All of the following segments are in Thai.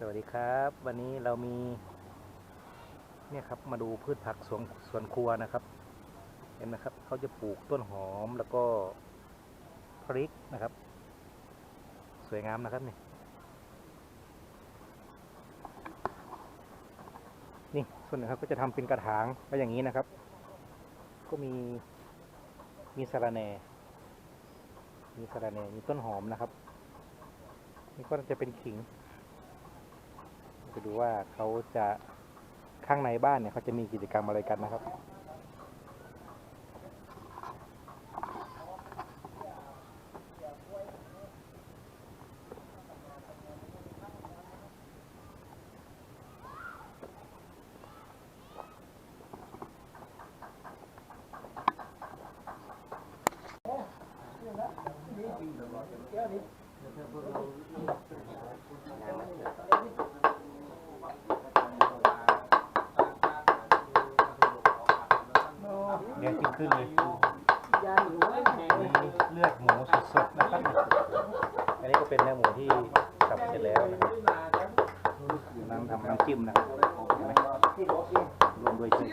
สวัสดีครับ วันนี้เรามี เนี่ยครับมาดูพืชผักสวนสวนครัวนะครับ เห็นนะครับเขาจะปลูกต้นหอมแล้วก็พริกนะครับ สวยงามนะครับนี่นี่ส่วนหนึ่งครับก็จะทำเป็นกระถางไว้อย่างนี้นะครับ ก็มีมีสะระแหน่มีสะระแหน่มีต้นหอมนะครับนี่ก็จะเป็นขิง ไปดูว่าเขาจะข้างในบ้านเนี่ยเขาจะมีกิจกรรมอะไรกันนะครับเดี๋ยวกินขึ้นเลยนี่เลือดหมูสดๆนะครับอันนี้ก็เป็นเนื้อหมูที่สับเสร็จแล้วนะครับน้ำทำน้ำจิ้มนะครับเห็นไหมรวมด้วยชื่อ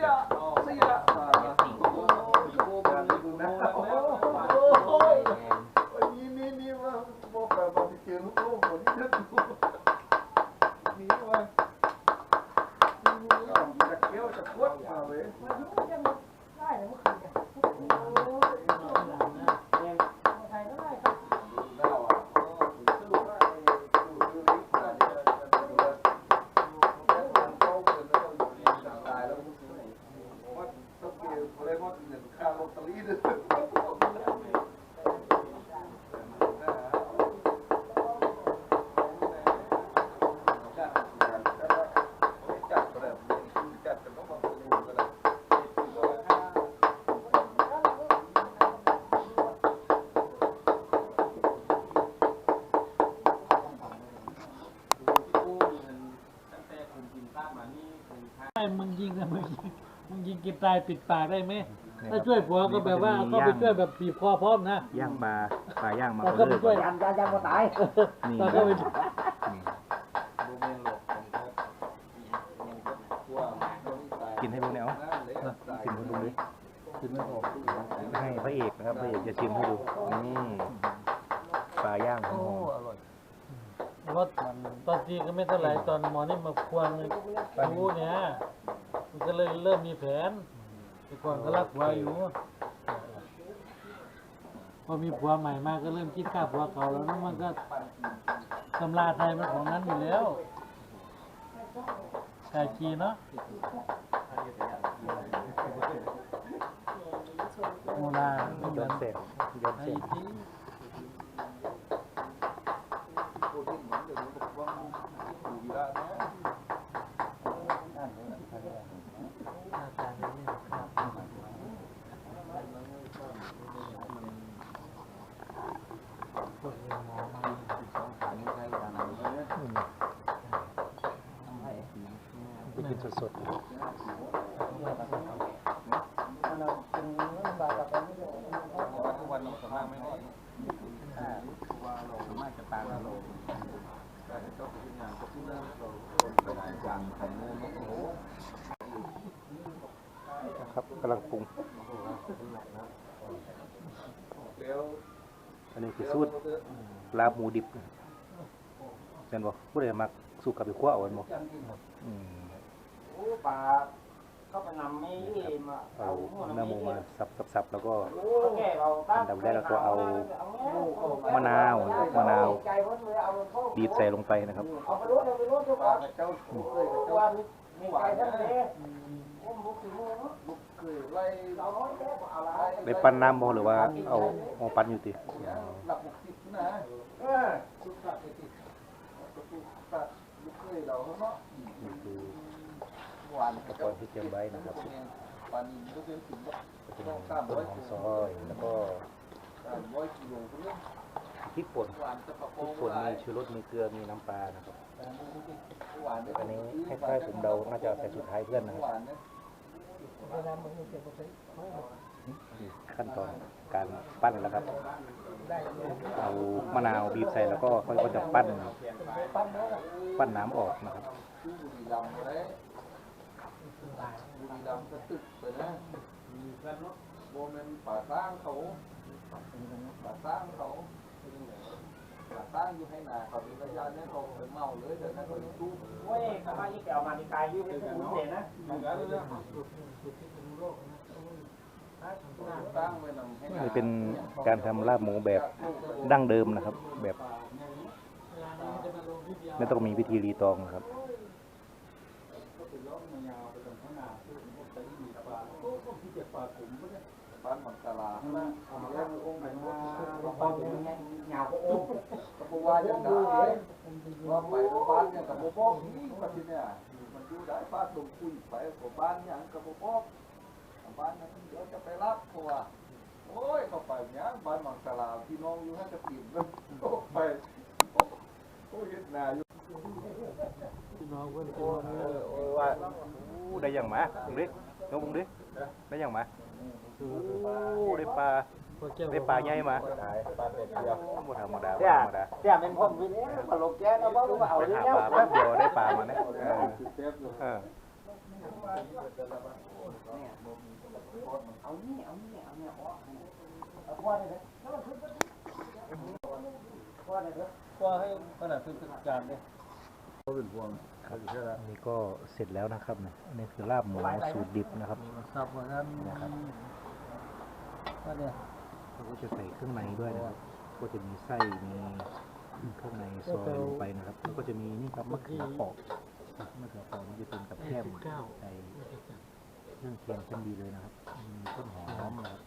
ยิงนะมึงยิงมึงยิงกินตายปิดปากได้ไหมเนี่ยคถ้ารับช่วยผัวก็แบบว่านี่ก็ก็จะมีไปช่วยแบบปีบคอพร้อมนะ ย่างปลาปลาย่างมาแล้วเอาก็เลไปยช่วยก่อนยันยันยันก็ตายนี่แล้วก็ไปนี่กินให้ดูเนี่ยเอากินให้ดูดิกินไม่ออกให้พระเอกนะครับพระเอกจะชิมให้ดูนี่ปลาย่างหอมรถตอนทีก็ไม่เท่าไหร่ตอนหมอนี่มาควงรู้เนี่ยมัน ก็เลยเริ่มมีแผน แต่ก่อนก็รักผัวอยู่ พอมีผัวใหม่มาก็เริ่มคิดฆ่าผัวเก่าแล้วนั่นมันก็ตำราไทยมันของนั้นอยู่แล้วไก่กีเนาะโมลาไม่ๆเหมืย้ออนเสร็จย้อนเสร็จ ที่หน้าตาดีนี่ครับพวกเรียนหมอมา อืมไปกินสดๆ นะ ครับกำลังปรุง อันนี้คือสูตรลาบหมูดิบเห็นบ่ผู้ใดมักสุกกับไปคั่วเอาอันบ่อืม โอ้ปลาเข้าไปนำไม่มาเอาเนื้อหมูมาสับๆๆแล้วก็แก่เราอันดับแรกเราก็เอามะนาวนะครับมะนาวบีบใส่ลงไปนะครับเอาไปรู้เอาไปรู้ทุกคนเจ้าว่ามีไก่ทั้งนี้โอ้บุกสิมูบุกเคยไล่เราน้อยแค่อะไรได้ปั้นน้ำบ่หรือว่าเอาเอาปั้นอยู่ติหลับบุกติดนะเออสุดตัดติดตัดบุกเคยเราเนาะนี่คือหวาน อุปกรณ์ที่เตรียมไว้นะครับปลานิลก็เป็นต้นหอมซอยแล้วก็สามร้อยกิโลก็เรื่องพริกป่นพโคริกป่นมีชูรสมีเกลือมีน้ำปลานะครับอันนี้ให้ค่ายผมเดาน่าจะใส่สุดท้ายเพื่อนนะครับขั้นตอนการปั้นแล้วครับ เอามะนาวบีบใส่แล้วก็เขาก็จะปั้น ปั้นน้ำออกนะครับ รีรัมย์ก็ตึกไปนะโมเมนป่าสร้างเขาป่าสร้างเขาป่าสร้างอยู่ให้นาเขามีระยะเนี่ยเขาไปเมาเลยเดี๋ยวนั้นเขาตู้โอ้ยกลับมานี่แกเอามานี่กายยืดให้คุณเห็นนะสร้างไว้นำให้นานี่เป็นการทำลาบหมูแบบดั้งเดิมนะครับ แบบ ไม่ต้องมีพิธีรีตองนะครับ ปิดผมบ้านมังกราตอะไรองค์ไหนมาบ้านี้ยาวก็โอ้กระปุว่ายังได้ว่าไปบ้านเนี่ยกระปุบอกนี่ปัจจุบันมันอยู่ได้ป้าดงคุยไปกับบ้านอย่างกระปุบอบ้านนั้นเดี๋ยวจะไปรับเพราะว่าโอ้ยเข้าไปเนี่ยบ้านมังกราพี่น้องอยู่ห้กระปิ่นเลยไปโอ้ยเฮ็ดนาอยู่พี่น้องเพื่อนโอ้ยโอ้ยว่าได้ย่างหมาบุงดิน้องบุงดิ ได้อย่างหมาอู้ได้ปลาได้ปลาใหญ่มาขายปลาเป็ดเดียวบ่ธรรมดาบ่เสียธรรมดาเสียเป็นพ่อวินเอ๊ะมาลงแก๊สแล้วว่าเอาไปเรื่อหางปลาแป๊บเดียวได้ปลามาเนี่ยเออเซฟอยู่เออเอานี่เอานี่เอานี่เอาพ่อเลยพ่อเลยว่าให้ขนาดเป็นการเลย อันนี้ก็เสร็จแล้วนะครับเนี่ยอันนี้คือลาบหมูสูตรดิบนะครับทราบว่านั้นว่าเนี่ยเราก็จะใส่เครื่องในด้วยนะครับ ก็จะมีไส้มีเครื่องในซอยลงไปนะครับแล้วก็จะมีนี่ครับมะเขือเปอกมะเขือเปอกนี่จะเป็นกับแก้มใส่เครื่องเคียงชั้นดีเลยนะครับมีต้นหอมนะครับ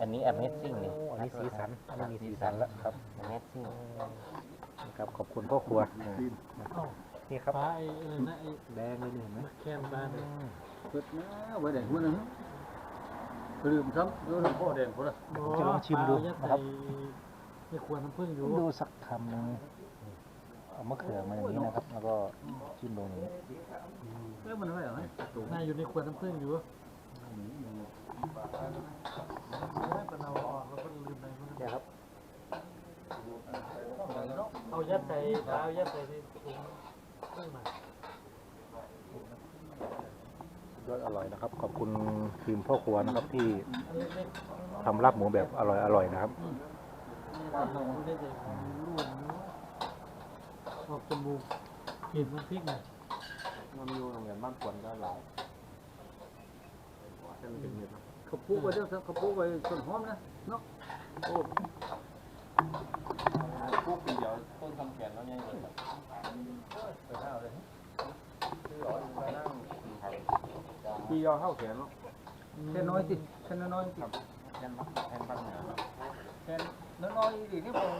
อันนี้ Amazing นี่อันนี้สีสันอันนี้มีสีสันแล้วครับ Amazing นะ ครับขอบคุณพ่อครัวนี่ครับปลาไอ้อะไรนะไอ้แดงเลยนี่เห็นไหมแคนปลาเนี่ยเปิดนะไว้ไหนหัวนึงลืมครับลืมพ่อแดงคนละผมจะลองชิมดูนะครับไม่ควรน้ำผึ้งอยู่ดูสักคำหนึ่งเอามะเขือมาอย่างนี้นะครับ แล้วก็จิ้มลงอย่างนี้เอ้ยมันไม่เหรอน่าอยู่ในขวดน้ำผึ้งอยู่ปนเอาออกแล้วก็ลืมไปมันเนี่ยครับ เอายัดใส่ปลาเอายัดใส่ในถุงเครื่องหมายยอดอร่อยนะครับ ขอบคุณทีมพ่อครัวนะครับที่อันเล็กทำลาบหมูแบบอร่อยอร่อยนะครับๆปลาหงได้แต่ร่วนออกจมูกกลิ่นมันพริกหน่อยมันอยู่โรงเรียนบ้านกวนก็หลายเขาปลูกไว้เดี๋ยวเขาปลูกไว้ต้นหอมนะเนาะโอ้ พวกปีเดียวต้นทำแขนแล้วยังไง ปียอเข้าแขนเนาะแค่น้อยสิแค่น้อยสิแค่แค่บ้านเหนือแค่น้อยๆดิที่ผม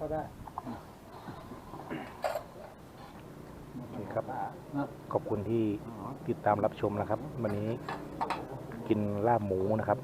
ก็ได้โอเคครับนะขอบคุณที่ติดตามรับชมนะครับ วันนี้กินลาบหมูนะครับ